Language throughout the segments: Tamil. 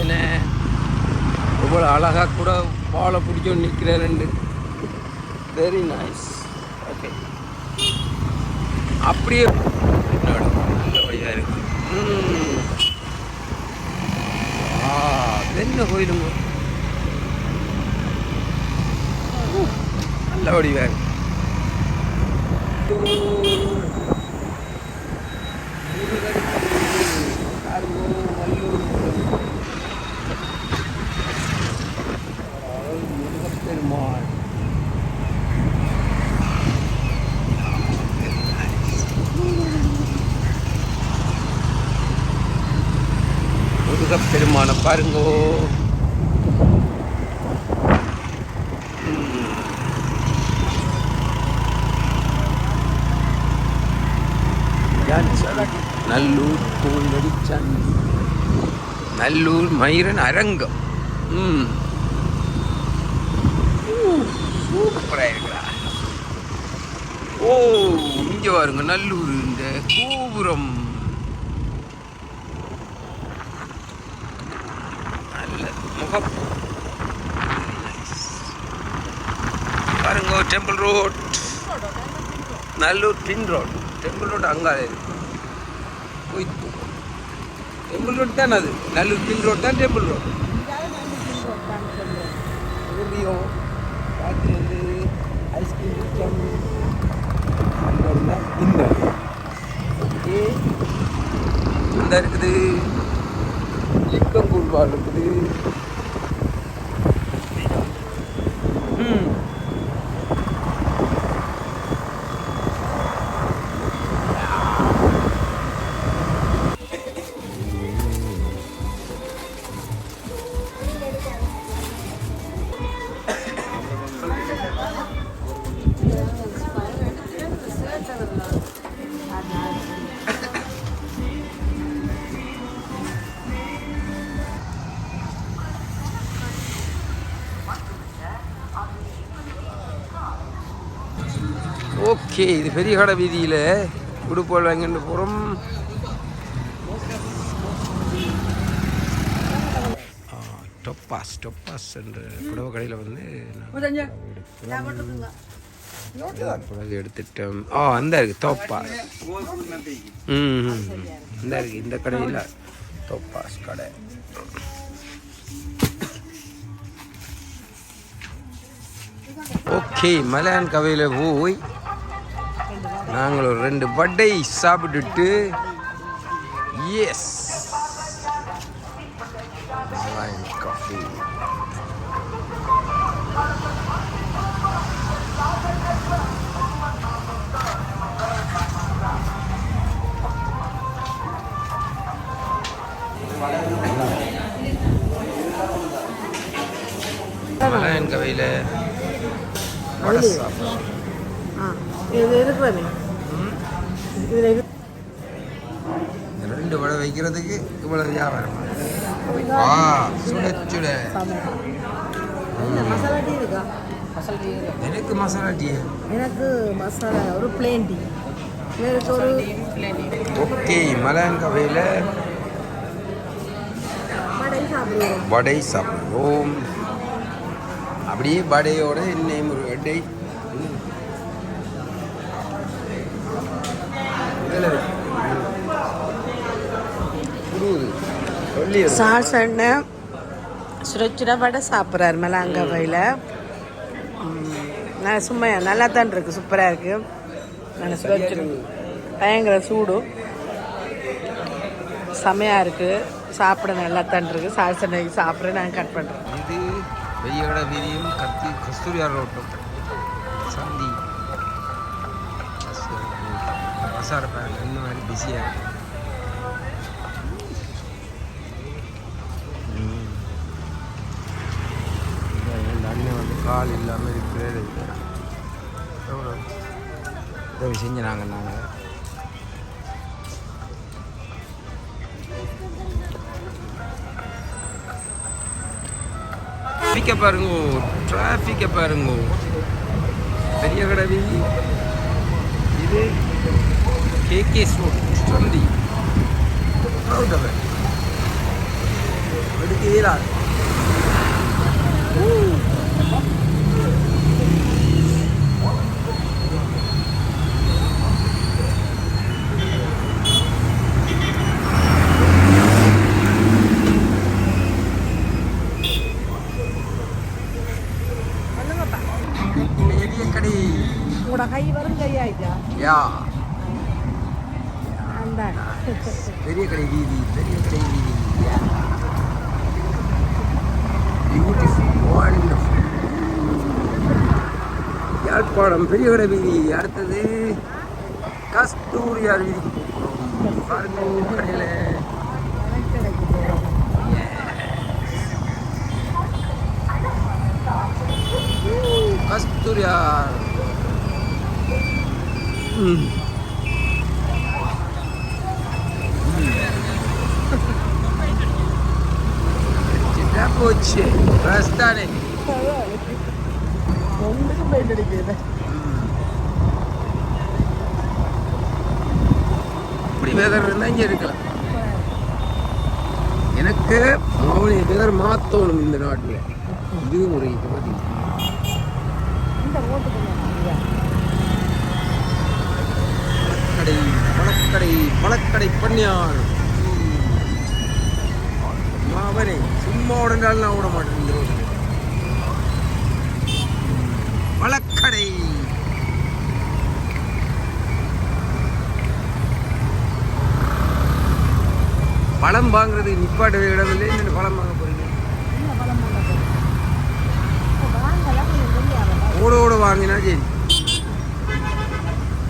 என்ன? இவ்வளோ அழகாக கூட பாலை பிடிக்க நிற்கிறேன் ரெண்டு வெரி நைஸ் ஓகே அப்படியே என்னோட நல்ல ஆ என்ன கோயிலுங்க. நல்ல வடிவாக இருக்கு பெருமாள் முருகப் பெருமான பாருங்கோ. நல்லூர் கோல்வடி சந்தி நல்லூர் மயிரன் அரங்கம். ம். சூப்பராக இருக்கிறா ஓ இங்கே பாருங்க நல்லூர் இந்த கோபுரம். நல்ல முகம் பாருங்க டெம்பிள் ரோட் நல்லூர் பின் ரோட் டெம்பிள் ரோட் அங்கே போய் டெம்பிள் ரோட் தானே அது? நல்லூர் பின் ரோட் தான் டெம்பிள் ரோட் ரூபியோ பார்த்து வந்து ஐஸ்கிரீம் சிஸ்டம் இந்த ஓகே இந்த இருக்குது. சிக்கன் பால் இருக்குது. ஓகே இது பெரிய கடை வீதியில். உடுப்போல் வாங்கிட்டு போகிறோம் டொப்பாஸ் டொப்பாஸ் என்ற புடவை கடையில் வந்து புடவை எடுத்துட்டோம். ஆ அந்த இருக்கு தோப்பாஸ் ம். இந்த இருக்கு இந்த கடையில் தோப்பாஸ் ஓகே மலையான் கவையில் போய் நாங்கள் ஒரு ரெண்டு வடை சாப்பிட்டுட்டு எஸ் மலாயன் காஃபி. மலாயன் கவையில் வடை சாப்பிட்றோம் ஆ இது இருக்கிறமே இதில் இரு இந்த ரெண்டு வடை வைக்கிறதுக்கு இவ்வளவு வியாபாரம். வா சுட சுட. என்ன மசாலா டீ இருக்கா? எனக்கு மசாலா டீ. எனக்கு மசாலா ஒரு பிளேன் டீ. எனக்கு ஒரு ஓகே மலான் கவையில் வடை சாப்பிடுவோம். வடை சாப்பிடுவோம். அப்படியே வடையோட இன்னும் ஒரு வடை. சால்ஸ் எண்ணெய் சுட வடை சாப்பிட்றாரு மலாங்கவையில் நான் சும்மா நல்லா தான் இருக்கு சூப்பராக இருக்கு. நான் சுட பயங்கர சூடு. செமையாக இருக்கு. சாப்பிட நல்லா தான் இருக்கு. சால்ஸ் எண்ணெய் சாப்பிட நான் கட் பண்ணுறேன் வெய்யோட வீதியும் கத்தி கஸ்தூரியா ரோட்டும். சந்தி. பசார பேங்க் இந்த மாதிரி பிஸியாக இருக்கு. ம். இந்த இந்த அண்ணன் வந்து கால் இல்லாமல் இருக்கிறது. எவ்வளோ உதவி செஞ்சுனாங்க நாங்கள் டிராஃபிக்கை பாருங்க டிராஃபிக்கை பாருங்க. பெரிய கடவி. இது கேகே ரோட் சந்தி ரோட்டவர் எடுக்க இயலாது ஆயிட்டா யா அந்த பெரிய கடை வீதி பெரிய கடை வீதி. யாழ்ப்பாணம் பெரிய கடை வீதி. அடுத்தது கஸ்தூரியார் வீதிக்கு போகிறோம் பாருங்க கடையில். கஸ்தூரியார். போச்சு? ரஸ்தானே ஒன்றுக்கும் பெயிண்ட் அடிக்கிறது இப்படி வெதர் இருந்தால் இங்கே இருக்கலாம். எனக்கு மாவனி வெதர் மாற்றணும் இந்த நாட்டில். இது ஒரு இது. பார்த்தீங்க இந்த ரோட்டுக்கு கடை பழக்கடை பழக்கடை பண்ணியார் மாவனே சும்மா உடனாலும் நான் விட மாட்டேன் இந்த பழக்கடை பழம் வாங்குறது நிப்பாட்ட இடமில்லை. இந்த பழம் வாங்க போறீங்க? முடியாது ஓட ஓட வாங்கினா சரி.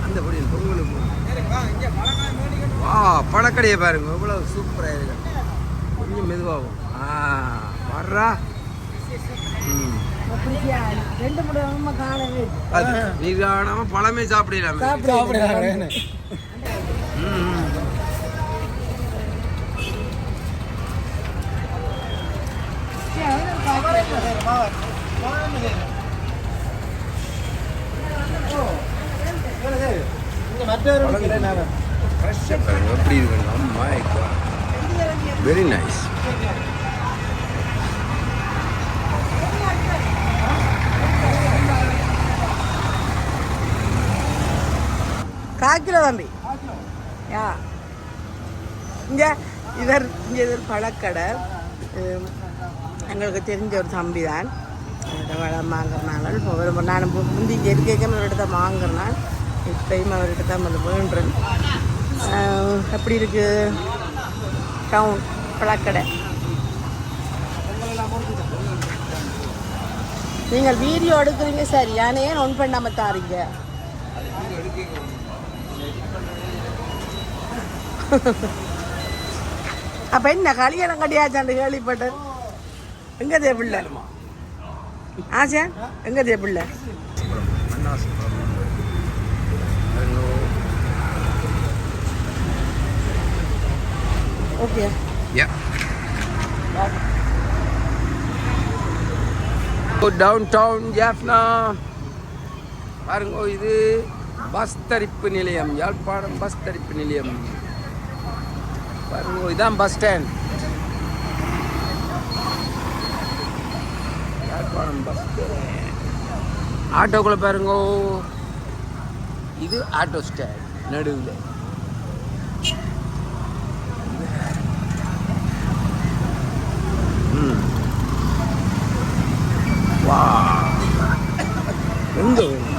அந்த பொடி பொங்கலுக்கு வா பழக்கடையை பாருங்க. எவ்வளவு சூப்பராக இருக்கு. கொஞ்சம் மெதுவாகும் ஆ வர்றா. நீ காணாம பழமே சாப்பிடலாமே. சாப்பிடுறாங்க ம், ம். ஃப்ரெஷ்ஷாக பாருங்க எப்படி இருக்குன்னு வெரி நைஸ் காக்கிலோ தம்பி. யா. இங்கே இதர் இங்கே இது பழக்கடை எங்களுக்கு தெரிஞ்ச ஒரு தம்பி தான் வளம் வாங்குறனால இப்போ ஒரு நான் மு- முந்தி இருக்கைக்கும் அவர்கிட்ட இப்பயும் அவர்கிட்ட தான் வந்து வேண்டுறேன் எப்படி இருக்கு டவுன் பழக்கடை. நீங்கள் வீடியோ எடுக்கிறீங்க சரி. யானையே ஏன் ஒன் பண்ணாம தாரீங்க. அப்ப என்ன கல்யாணம் கட்டியாச்சாண்டு கேள்விப்பட்டேன் எங்க தே பிள்ளை? ஆச்சா எங்க தே okay Yeah. Town town Jaffna பாருங்க இது பஸ் தரிப்பு நிலையம் யாழ்ப்பாணம் பஸ் தரிப்பு நிலையம். பாருங்க இதான் பஸ் ஸ்டாண்ட் யாழ்ப்பாணம் பஸ் ஆட்டோக்குள்ள பாருங்க இது ஆட்டோ ஸ்டாண்ட் நடுவில் ம் வா எங்க வேணும்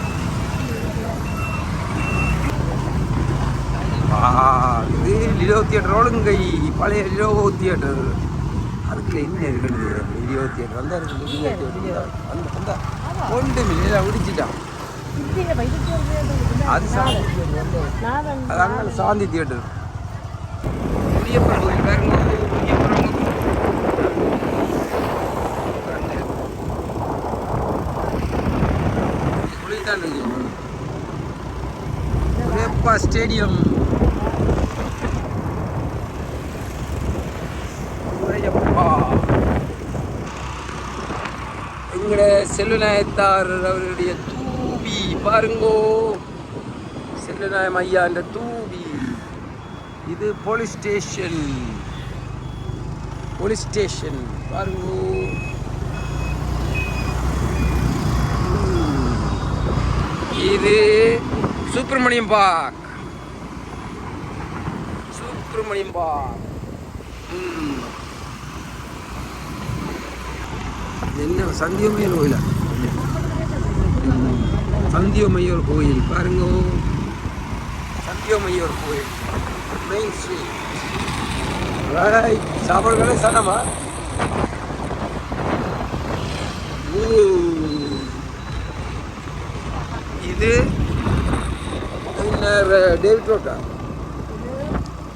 வா இது தியேட்டரோடு இங்கே பழைய லிலோ தியேட்டர் அதுக்குள்ள என்ன இருக்குது? லிலோ தியேட்டர் வந்தால் இருக்குது லிலோ தியேட்டர் வந்து வந்தால் ஒன்று மில்லியில் விடிச்சிட்டான் அது சாந்தி theatre வந்து. அது அங்கே சாந்தி தியேட்டர். முனியப்பன் கோயில் பாருங்க முனியப்பன் முனியப்பா ஸ்டேடியம் முனியப்பா எங்கட செல்லுநாயத்தார் அவருடைய தூபி பாருங்கோ. செல்லுநாயம் ஐயா என்ற தூபி. இது போலீஸ் ஸ்டேஷன். போலீஸ் ஸ்டேஷன் பாருங்கோ. இது சுப்பிரமணியம் பார்க். சுப்பிரமணியம் பார்க். ம். என்ன சந்தியோமையர் கோயிலா? சந்தியோமையோர் கோயில் பாருங்க. சந்தியோமையோர் கோயில் மெயின் ஸ்ட்ரீட். சாப்பாடு சனமா? இது டேவிட் ரோட்டா?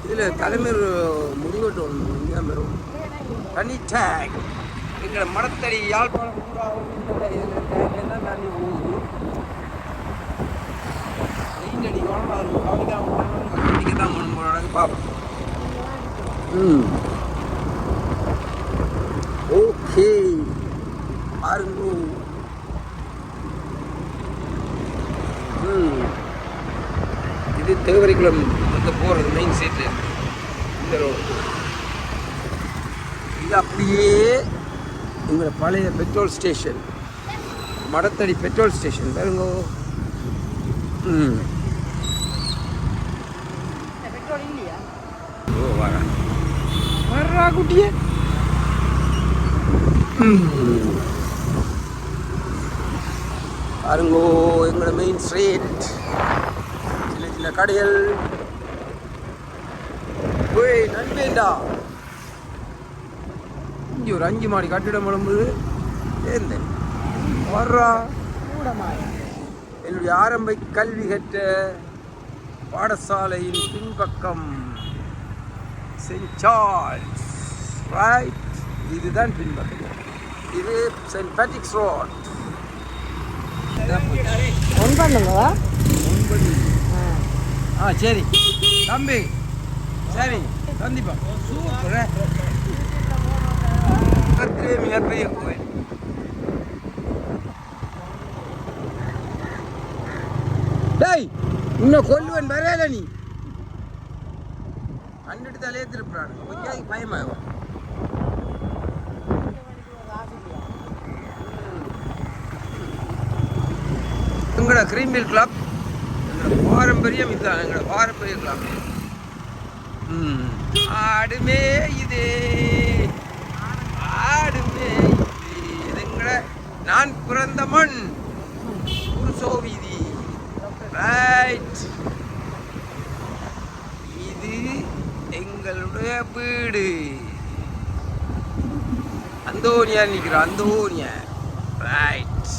இதில் தலைமையில் முடிவெட்டு ஒன்று இந்தியா வரும் தனி டேக் எங்களை மடத்தடி யாழ்ப்பாணம் பூரா இதில் டேங்க்ல தான் தண்ணி போகுது வெயில் அடி குழம்பா இருக்கும் கவனி தான் கண்டிக்க தான் மண் போனாங்க பார்ப்போம் ம். ஓகே. பாருங்க. ம். இது தேவரிக்குளம் வந்து போகிறது மெயின் சீட்டில் இந்த ரோடு இது அப்படியே எங்களோட பழைய petrol station. Madathady petrol station. பாருங்க. ம். ஓ வரா வர்றா குட்டியே. பாருங்கோ எங்களோட மெயின் ஸ்ட்ரீட் சின்ன சின்ன கடைகள். போய் நன்மைண்டா இங்கே ஒரு அஞ்சு மாடி கட்டிடம் எழும்புது சேர்ந்தேன் வர்றா. என்னுடைய ஆரம்ப கல்வி கற்ற பாடசாலையின் பின்பக்கம். Saint Charles right. இதுதான் பின்பக்கம். இது சென்ட் பேட்ரிக்ஸ் ரோட். ஒன் ஆ சரி. தம்பி சரி. கண்டிப்பா சூப்பர். மிகப்பெரிய கோயில் டேய் இன்னும் கொல்லுவன் வரையல நீ கண்டுட்டு தலையே திருப்புறானு கொஞ்சம் பயமாகும் எங்களோட கிரீமில் கிளப் எங்களோட பாரம்பரியம் இதுதான் எங்களோட பாரம்பரிய கிளப் ஆடுமே இதே ஆடுமே இது இது எங்களோட நான் பிறந்த மண். குருசோ வீதி ரைட் இது எங்களுடைய வீடு. அந்தோனியா நிற்கிறோம் அந்தோனியா. ரைட்